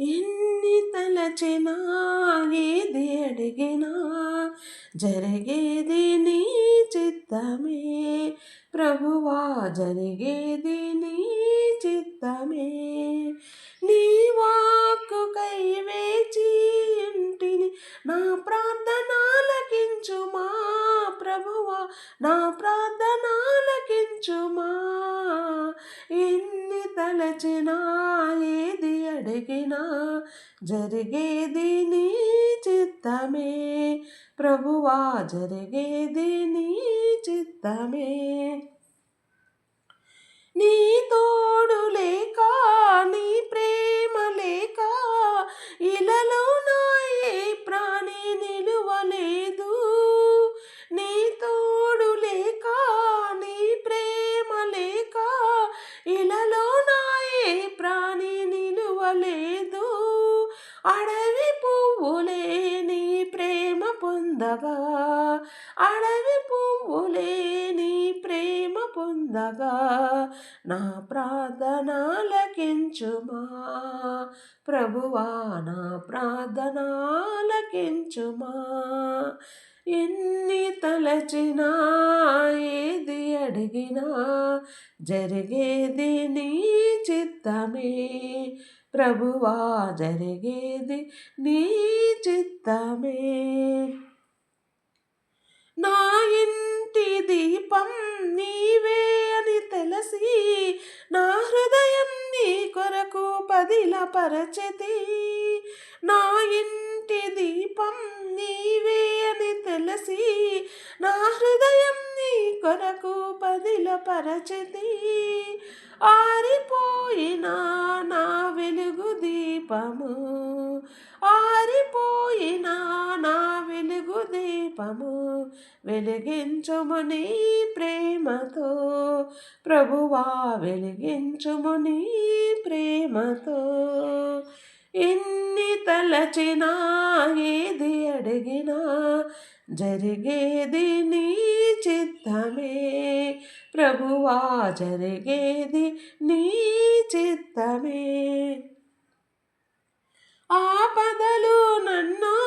ఎన్ని తలచినా ఏది అడిగినా జరిగేది నీ చిత్తమే. ప్రభువా జరిగేది నీ చిత్తమే. నీ వాక్కు కై వేచి ఇంటిని నా ప్రార్థనాలకించుమా ప్రభువా నా ప్రార్థనాలకించుమా. ఎన్ని తలచినా అడిగినా జరిగేది నీ చిత్తమే ప్రభువా జరిగేది నీ చిత్తమే అడవి పువ్వులే నీ ప్రేమ పొందగా. అడవి పువ్వులే నీ ప్రేమ పొందగా. నా ప్రార్థనాలకించుమా. ప్రభువా నా ప్రార్థనాలకించుమా. ఎన్ని తలచినా ఏ అడిగినా జరిగేది నీ చిత్తమే. ప్రభువా జరిగేది నీ చిత్తమే. నా ఇంటి దీపం నీవే అని తెలిసి నా హృదయం నీ కొరకు పదిల పరచతి నా ఇంటి దీపం నీవే అని తెలిసి నా హృదయం నీ కొరకు పదిల పరచతి ఆరిపోయిన నా వెలుగు దీపము. ఆరిపోయిన నా వెలుగు దీపము. వెలిగించుము నీ ప్రేమతో. ప్రభువా వెలిగించుము నీ ప్రేమతో. ఎన్ని తలచినా ఏది అడిగినా జరిగేది నీ చిత్తమే. ప్రభువా జరిగేది నీ చిత్తమే. ఆపదలు నన్ను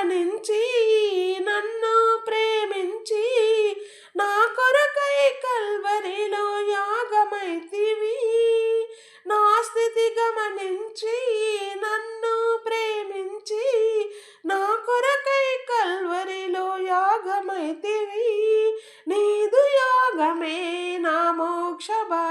స్థితి నన్ను ప్రేమించి నా కొరకై కల్వరిలో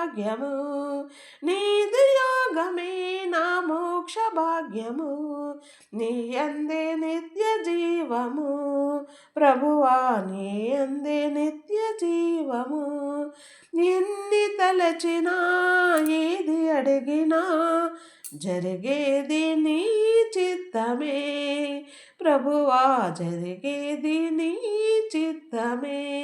భాగ్యము. నీదు యోగమే నా మోక్ష భాగ్యము. నీ అందే నిత్య జీవము. ప్రభువా నీ అందే నిత్య జీవము. ఎన్ని తలచినా ఏది అడిగినా జరిగేది నీ చిత్తమే. ప్రభువా జరిగేది నీ చిత్తమే.